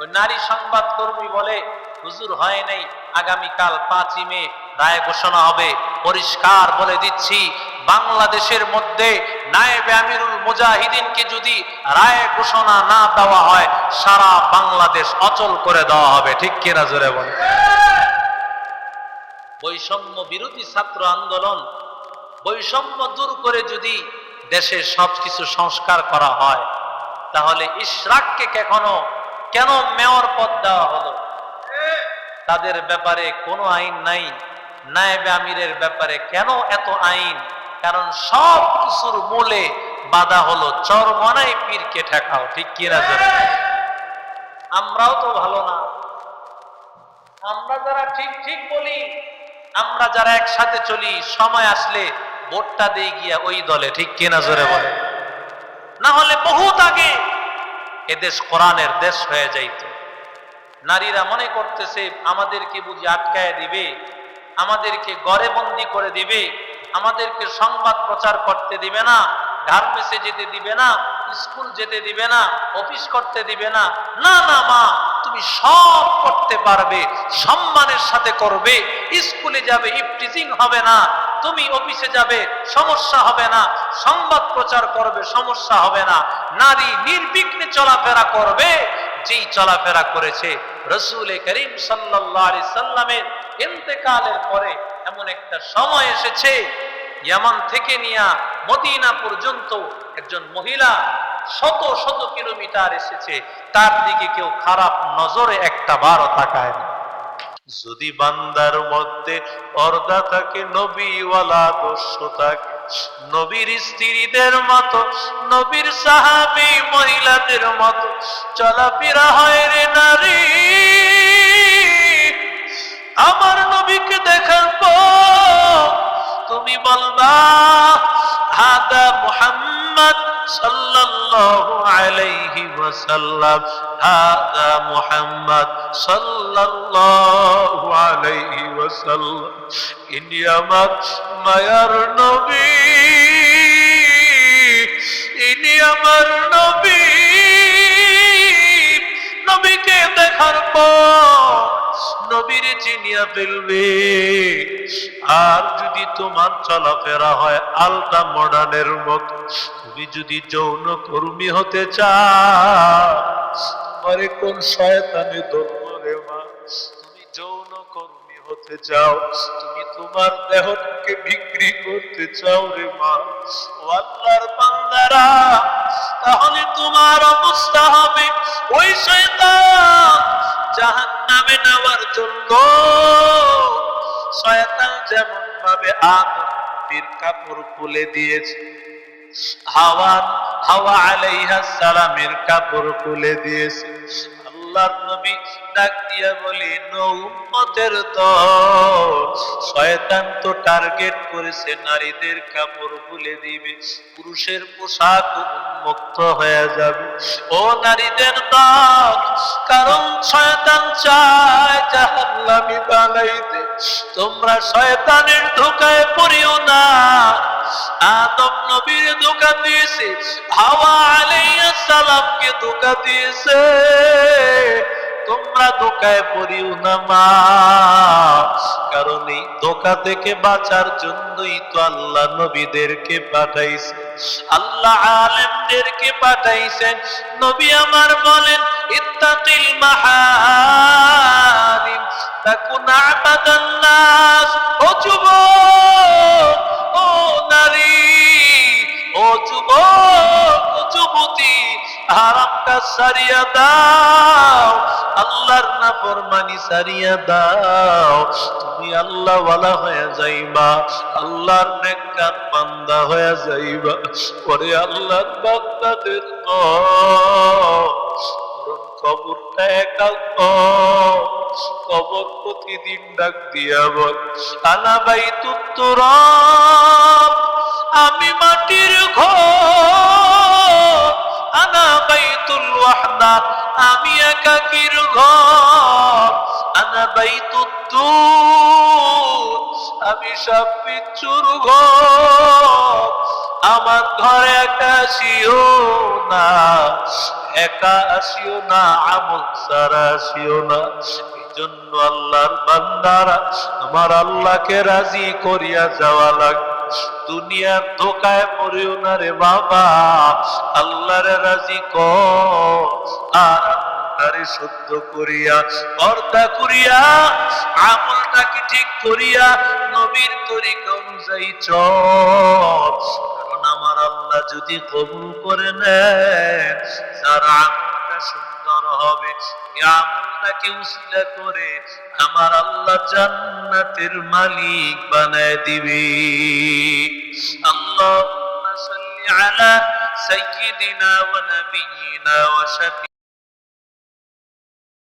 ওই নারী সংবাদ কর্মী বলে, হুজুর হয় নাই, আগামীকাল পাঁচই মে রায় ঘোষণা হবে। পরিষ্কার বলে দিচ্ছি, বাংলাদেশের মধ্যে নায়েবে আমিরুল মুজাহিদিনকে যদি রায় ঘোষণা না দেওয়া হয়, সারা বাংলাদেশ অচল করে দেওয়া হবে। ঠিক কিনা জোরে বলে বৈষম্য বিরোধী ছাত্র আন্দোলন, বৈষম্য দূর করে যদি দেশের সবকিছু সংস্কার করা হয়, তাহলে ইশরাককে কখনো কেন মেয়র পদ দেওয়া হলো? তাদের ব্যাপারে কোনো আইন নাই। নায়েবে আমিরের ব্যাপারে কেন এত আইন? কারণ সব কিছুর মূলে বাধা হলো চরমনাই পীরকে ঠেকাও, ঠিক কিনা আমরাও তো ভালো না। আমরা যারা ঠিক ঠিক বলি, আমরা যারা একসাথে চলি, সময় আসলে ভোটটা দিয়ে গিয়া ওই দলে, ঠিক কিনা জোরে বলে না হলে বহুত আগে এদেশ কোরআনের দেশ হয়ে যাইত। নারীরা মনে করতেছে, আমাদেরকে বুঝি আটকায় দিবে, আমাদেরকে গড়ে বন্দি করে দিবে, আমাদেরকে সংবাদ প্রচার করতে দিবে না গার্মেন্টসে যেতে দিবে না, স্কুল যেতে দিবে না, অফিস করতে দিবে না। না না, মা! তুমি সব করতে পারবে, সম্মানের সাথে করবে, স্কুলে যাবে, ইফটিজিং হবে না, তুমি অফিসে যাবে, সমস্যা হবে না, সংবাদ প্রচার করবে, সমস্যা হবে না, নারী নির্বিঘ্নে চলাফেরা করবে, যেই চলাফেরা করেছে রসুল করিম সাল্লাল্লাহু সাল্লামের ইন্তেকালের পরে এমন একটা সময় এসেছে, ইয়ামান থেকে নিয়া মদিনা পর্যন্ত একজন মহিলা শত শত কিলোমিটার এসেছে, তার দিকে কেউ খারাপ নজরে একটা বারও তাকায় না। যদি বান্দার মধ্যে পর্দা থাকে, নবীওয়ালা দস্য থাকে, নবীর স্ত্রীদের মতো, নবীর সাহাবী মহিলাদের মতো, চলাফেরা হয় রে নারী। আমার নবীকে দেখার পর তুমি বলবা, হাদা মুহাম্মদ সাল্লাল্লাহু আলাইহি ওয়াসাল্লাম, হাদা মুহাম্মদ সাল্লাল্লাহু আলাইহি ওয়াসাল্লাম ইনি আমার মায়ার নবী ইনি আমার নবী, নবীকে দেখার পর নবীর চিনিয়া ফেলবে আর যদি তোমার চলাফেরা হয় আলটা মডার্নের মতো, তুমি যদি যৌন কর্মী হতে চাও, তোমারে কোন শয়তানে ধর্ম রে মা? তুমি যৌন কর্মী হতে চাও, তুমি তোমার দেহকে বিক্রি করতে চাও রে মা। আল্লাহর বান্দারা, তাহলে তোমার অবস্থা হবে ওই শয়তান। জাহান নামে নেওয়ার জন্য শয়তান যেমন ভাবে আদমের কাপড় খুলে দিয়েছে হাওয়ার হাওয়া আলাইহা সালামের কাপড় খুলে দিয়েছে। আল্লাহর নবী ডাক দিয়া বলি নৌমতের দল, শয়তান তো টার্গেট করেছে, নারীদের কাপড় খুলে দিবে, পুরুষের পোশাক উন্মুক্ত হয়ে যাবে। ও নারীদের দল, কারণ শয়তান চায় জাহান্নামি বানাইতে। তোমরা শয়তানের ধোকায় পড়িও না আদম নবীর ধোকা দিয়েছে, হাওয়া আলাইহিস সালামকে ধোকা দিয়েছে। তোমরা ধোকায় পড়িও না মা, কারণ এই ধোকা থেকে বাঁচার জন্যই তো আল্লাহ নবীদেরকে পাঠাইছে। আল্লাহ আলেমদেরকে পাঠাইছেন নবী আমার বলেন, ইত্তাকিল মাহারিম, তাকুন আবাদান নাস, ও যুবক! নারী, ও যুবক, যুবতী হারাম কাজ সারিয়া দাও, আল্লাহর নাফরমানি সারিয়া দাও। তুমি আল্লাহ ওয়ালা হয়ে যাইবা, আল্লাহর নেককার বান্দা হয়ে যাইবা। পরে আল্লাহর বান্দাদের কবরটা একা কবর প্রতিদিন ডাক দিয়া বল আনা বাই তুত্তর আমি মাটির ঘর, আনা বাইতুল ওয়াহদা, আমি একাকির ঘর, আনা বাইতুত আমি সব পিচ্ছুর ঘর, আমার ঘরে একা না। একা আসিও না, আমল সারা আসিও না। জন্য আল্লাহর বান্দারা, আমার আল্লাহকে রাজি করিয়া যাওয়া লাগবে দুনিয়ার ধোকায় পড়িও না রে বাবা, আল্লাহরে রাজি কর। আর আমলটারে শুদ্ধ করিয়া, পর্দা করিয়া, আমলটাকে ঠিক করিয়া, নবীর তরিকা অনুযায়ী চল। যদি কবুল করে নেন তার আমলটা সুন্দর হবে। এই আমলটাকে উসিলা করে আমার আল্লাহ জান্নাতের মালিক বানায় দিবে। আল্লাহ সাল্লি আলা সাইয়্যিদিনা ওয়া নাবিয়িনা ওয়া